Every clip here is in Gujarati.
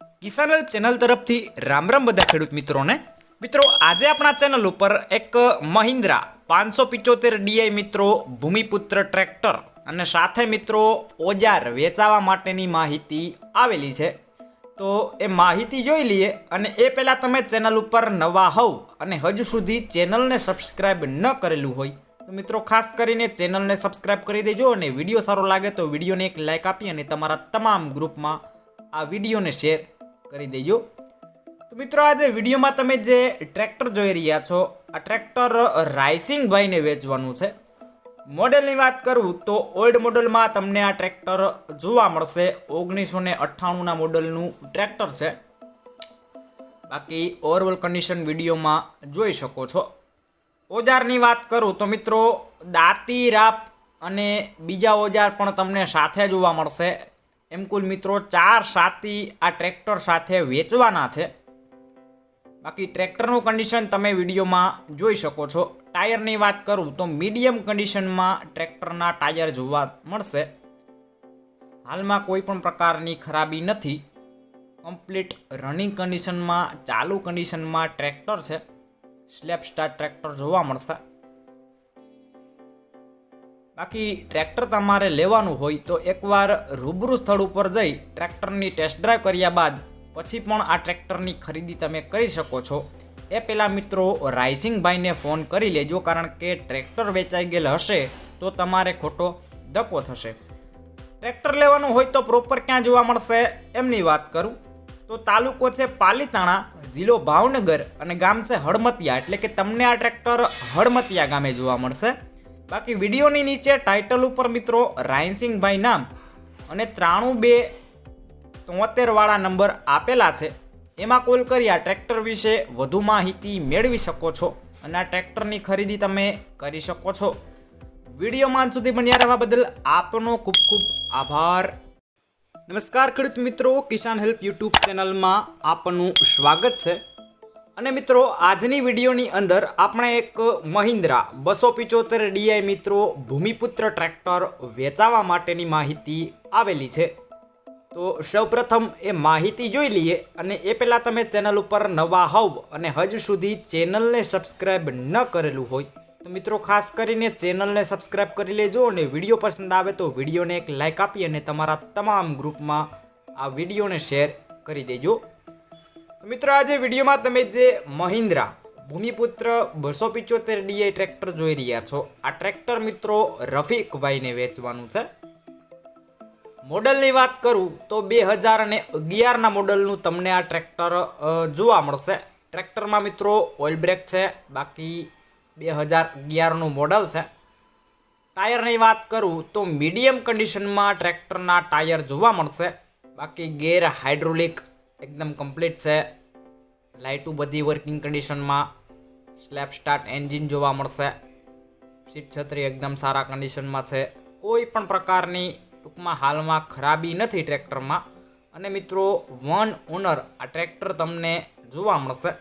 કિસાન ચેનલ તરફથી રામ રામ બધા ખેડૂત મિત્રોને. મિત્રો, આજે આપણા ચેનલ ઉપર એક મહિન્દ્રા પાંચસો પિચોતેર ડીઆઈ મિત્રો ભૂમિપુત્ર ટ્રેક્ટર અને સાથે મિત્રો ઓજાર વેચાવા માટેની માહિતી આવેલી છે. તો એ માહિતી જોઈ લઈએ અને એ પહેલાં તમે ચેનલ ઉપર નવા હોવ અને હજુ સુધી ચેનલને સબસ્ક્રાઈબ ન કરેલું હોય, તો મિત્રો ખાસ કરીને ચેનલને સબસ્ક્રાઈબ કરી દેજો અને વીડિયો સારો લાગે તો વિડીયોને એક લાઇક આપી અને તમારા તમામ ગ્રુપમાં આ વિડીયોને શેર કરી દેજો. તો મિત્રો, આજે વિડીયોમાં તમે જે ટ્રેક્ટર જોઈ રહ્યા છો, આ ટ્રેક્ટર રાઇસિંગ ભાઈને વેચવાનું છે. મોડેલની વાત કરું તો ઓલ્ડ મોડલમાં તમને આ ટ્રેક્ટર જોવા મળશે. ઓગણીસો ને અઠ્ઠાણુંના મોડલનું ટ્રેક્ટર છે. બાકી ઓવરઓલ કન્ડિશન વિડીયોમાં જોઈ શકો છો. ઓજારની વાત કરું તો મિત્રો દાંતી રાપ અને બીજા ઓજાર પણ તમને સાથે જોવા મળશે. એમ કુલ મિત્રો ચાર સાતી આ ટ્રેક્ટર સાથે વેચવાના છે. બાકી ટ્રેક્ટરનું કન્ડિશન તમે વિડીયોમાં જોઈ શકો છો. ટાયરની વાત કરું તો મીડિયમ કન્ડિશનમાં ટ્રેક્ટરના ટાયર જોવા મળશે. હાલમાં કોઈ પણ પ્રકારની ખરાબી નથી. કમ્પ્લીટ રનિંગ કન્ડિશનમાં ચાલુ કન્ડિશનમાં ટ્રેક્ટર છે. સ્લેપ સ્ટાર ટ્રેક્ટર જોવા મળશે. બાકી ટ્રેક્ટર તમારે લેવાનું હોય તો એકવાર રૂબરૂ સ્થળ ઉપર જઈ ટ્રેક્ટરની ટેસ્ટ ડ્રાઈવ કર્યા બાદ પછી પણ આ ટ્રેક્ટરની ખરીદી તમે કરી શકો છો. એ પહેલાં મિત્રો રાઇસિંગભાઈને ફોન કરી લેજો કારણ કે ટ્રેક્ટર વેચાઈ ગયેલ હશે તો તમારે ખોટો ધક્કો થશે. ટ્રેક્ટર લેવાનું હોય તો પ્રોપર ક્યાં જોવા મળશે એમની વાત કરું. તો તાલુકો છે પાલીતાણા, જિલ્લો ભાવનગર અને ગામ છે હળમતિયા એટલે કે તમને આ ટ્રેક્ટર હળમતિયા ગામે જોવા મળશે. બાકી વિડીયોની નીચે ટાઇટલ ઉપર મિત્રો રાયસિંગભાઈ નામ અને ત્રાણું બે તોતેરવાળા નંબર આપેલા છે. એમાં કોલ કરી આ ટ્રેક્ટર વિશે વધુ માહિતી મેળવી શકો છો અને આ ટ્રેક્ટરની ખરીદી તમે કરી શકો છો. વિડીયોમાં સુધી બન્યા રહેવા બદલ આપનો ખૂબ ખૂબ આભાર. નમસ્કાર ખેડૂત મિત્રો, કિસાન હેલ્પ યુટ્યુબ ચેનલમાં આપનું સ્વાગત છે. અને મિત્રો, આજની વિડીયોની અંદર આપણે એક મહિન્દ્રા બસો પિચોતેર ડીઆઈ મિત્રો ભૂમિપુત્ર ટ્રેક્ટર વેચાવા માટેની માહિતી આવેલી છે. તો સૌપ્રથમ એ માહિતી જોઈ લઈએ અને એ પહેલાં તમે ચેનલ ઉપર નવા હોવ અને હજુ સુધી ચેનલને સબસ્ક્રાઈબ ન કરેલું હોય, તો મિત્રો ખાસ કરીને ચેનલને સબસ્ક્રાઈબ કરી લેજો અને વીડિયો પસંદ આવે તો વિડીયોને એક લાઇક આપી અને તમારા તમામ ગ્રુપમાં આ વિડીયોને શેર કરી દેજો. મિત્રો, આજે વિડીયોમાં તમે જે મહિન્દ્રા ભૂમિપુત્ર બસો પિચોતેર ડીઆઈ ટ્રેક્ટર જોઈ રહ્યા છો, આ ટ્રેક્ટર મિત્રો રફીકભાઈને વેચવાનું છે. મોડલની વાત કરું તો બે હજાર અને અગિયારના મોડલનું તમને આ ટ્રેક્ટર જોવા મળશે. ટ્રેક્ટરમાં મિત્રો ઓઇલ બ્રેક છે, બાકી બે હજાર અગિયારનું મોડલ છે. ટાયરની વાત કરું તો મીડિયમ કન્ડિશનમાં ટ્રેક્ટરના ટાયર જોવા મળશે, બાકી ગેર હાઇડ્રોલિક એકદમ કમ્પ્લીટ છે. લાઇટું બધી વર્કિંગ કન્ડિશનમાં સ્લેબ સ્ટાર્ટ એન્જિન જોવા મળશે. સીટ છત્રી એકદમ સારા કન્ડિશનમાં છે. કોઈ પણ પ્રકારની ટૂંકમાં હાલમાં ખરાબી નથી ટ્રેક્ટરમાં અને મિત્રો વન ઓનર આ ટ્રેક્ટર તમને જોવા મળશે.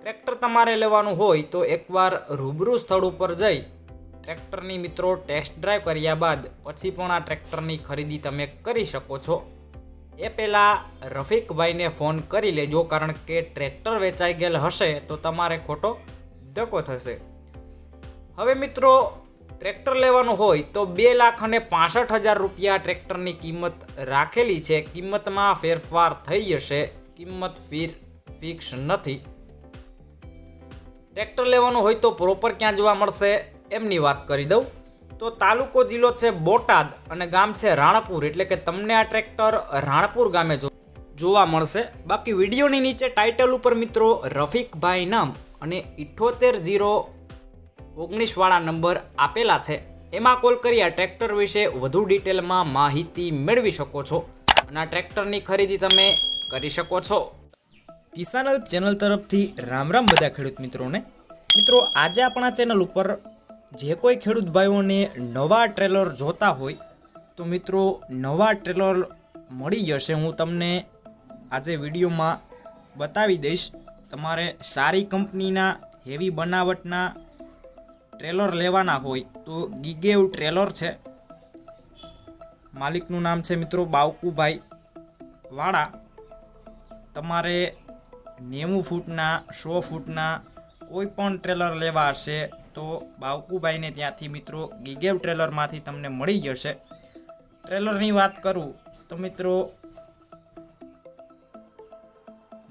ટ્રેક્ટર તમારે લેવાનું હોય તો એકવાર રૂબરૂ સ્થળ ઉપર જઈ ટ્રેક્ટરની મિત્રો ટેસ્ટ ડ્રાઈવ કર્યા બાદ પછી પણ આ ટ્રેક્ટરની ખરીદી તમે કરી શકો છો. એ પહેલાં રફીકભાઈને ફોન કરી લેજો, કારણ કે ટ્રેક્ટર વેચાઈ ગયેલ હશે તો તમારે ખોટો ધક્કો થશે. હવે મિત્રો, ટ્રેક્ટર લેવાનું હોય તો બે લાખ અને પાસઠ હજાર રૂપિયા ટ્રેક્ટરની કિંમત રાખેલી છે. કિંમતમાં ફેરફાર થઈ જશે. કિંમત ફીર ફિક્સ નથી. ટ્રેક્ટર લેવાનું હોય તો પ્રોપર ક્યાં જોવા મળશે, એમની વાત કરી દઉં. તો તાલુકો જિલ્લો છે બોટાદ અને ગામ છે રાણપુર. એટલે કે તમને આ ટ્રેક્ટર રાણપુર ગામે જોવા મળશે. બાકી વિડીયોની નીચે ટાઇટલ ઉપર મિત્રો રફીકભાઈ નામ અને ઇઠ્ઠોતેર જીરો ઓગણીસવાળા નંબર આપેલા છે. એમાં કોલ કરી આ ટ્રેક્ટર વિશે વધુ ડિટેલમાં માહિતી મેળવી શકો છો અને આ ટ્રેક્ટરની ખરીદી તમે કરી શકો છો. કિસાન ચેનલ તરફથી રામ રામ બધા ખેડૂત મિત્રોને. મિત્રો, આજે આપણા ચેનલ ઉપર જે કોઈ ખેડૂત ભાઈઓને નવા ટ્રેલર જોતા હોય, તો મિત્રો નવા ટ્રેલર મળી જશે. હું તમને આજે વિડીયોમાં બતાવી દઈશ તમારે સારી કંપનીના હેવી બનાવટના ટ્રેલર લેવાના હોય તો ગીગેવ ટ્રેલર છે. માલિકનું નામ છે મિત્રો બાવકુભાઈ વાળા. તમારે નેવું ફૂટના, સો ફૂટના કોઈ પણ ટ્રેલર લેવા હશે તો બાવકુભાઈને ત્યાંથી મિત્રો ગીગેવ ટ્રેલરમાંથી તમને મળી જશે. ટ્રેલરની વાત કરું તો મિત્રો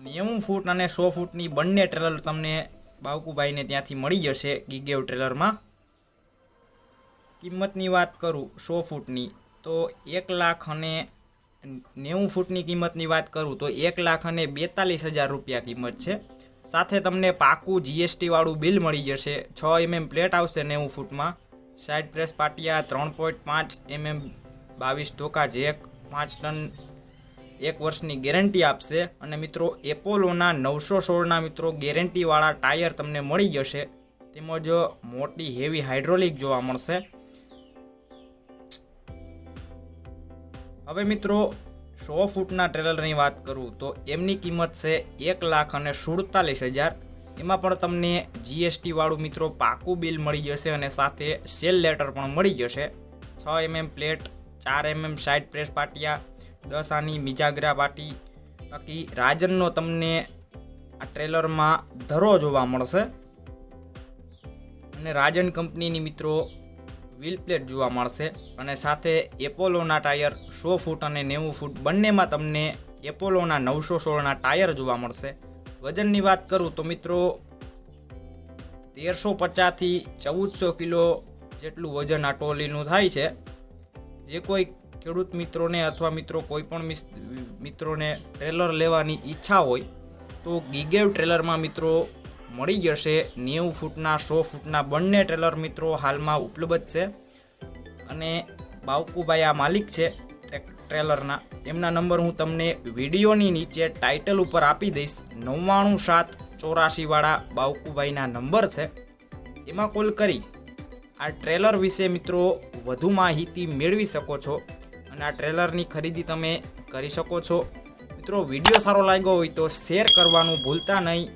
નેવું ફૂટ અને સો ફૂટની બંને ટ્રેલર તમને બાવકુભાઈને ત્યાંથી મળી જશે ગીગેવ ટ્રેલરમાં. કિંમતની વાત કરું સો ફૂટની તો એક લાખ અને નેવું ફૂટની કિંમતની વાત કરું તો એક લાખ અને બેતાલીસ હજાર રૂપિયા કિંમત છે. સાથે તમને પાકું જીએસટી વાળું બિલ મળી જશે. છ એમએમ પ્લેટ આવશે નેવું ફૂટમાં. સાઇડ પ્રેસ પાટિયા ત્રણ પોઈન્ટ પાંચ એમએમ બાવીસ ધોકા જેક પાંચ ટન એક વર્ષની ગેરંટી આપશે. અને મિત્રો, એપોલોના નવસો સોળના મિત્રો ગેરંટીવાળા ટાયર તમને મળી જશે. તેમજ મોટી હેવી હાઇડ્રોલિક જોવા મળશે. હવે મિત્રો સો ફૂટના ટ્રેલરની વાત કરું તો એમની કિંમત છે એક લાખ અને સુડતાલીસ હજાર. એમાં પણ તમને જીએસટી વાળું મિત્રો પાકું બિલ મળી જશે અને સાથે સેલ લેટર પણ મળી જશે. છ એમએમ પ્લેટ, ચાર એમએમ સાઇડ પ્રેસ પાટિયા, દસ આની મિજાગરા પાટી, બાકી રાજનનો તમને આ ટ્રેલરમાં ધરો જોવા મળશે. અને રાજન કંપનીની મિત્રો વ્હીલ પ્લેટ જોવા મળશે અને સાથે એપોલોના ટાયર, સો ફૂટ અને નેવું ફૂટ બંનેમાં તમને એપોલોના નવસો સોળના ટાયર જોવા મળશે. વજનની વાત કરું તો મિત્રો, તેરસો પચાસથી ચૌદસો કિલો જેટલું વજન આ ટોલીનું થાય છે. જે કોઈ ખેડૂત મિત્રોને અથવા મિત્રો કોઈ પણ મિત્રોને ટ્રેલર લેવાની ઈચ્છા હોય, તો ગીગેવ ટ્રેલરમાં મિત્રો મળી જશે નેવું ફૂટના, સો ફૂટના બંને ટ્રેલર મિત્રો હાલમાં ઉપલબ્ધ છે. અને બાવકુભાઈ આ માલિક છે ટ્રેલરના એમના નંબર હું તમને વિડીયોની નીચે ટાઇટલ ઉપર આપી દઈશ. નવ્વાણું સાત ચોરાશીવાળા બાવકુભાઈના નંબર છે. એમાં કોલ કરી. આ ટ્રેલર વિશે મિત્રો વધુ માહિતી મેળવી શકો છો અને આ ટ્રેલરની ખરીદી તમે કરી શકો છો. મિત્રો વીડિયો સારો લાગ્યો હોય તો શેર કરવાનું ભૂલતા નહીં.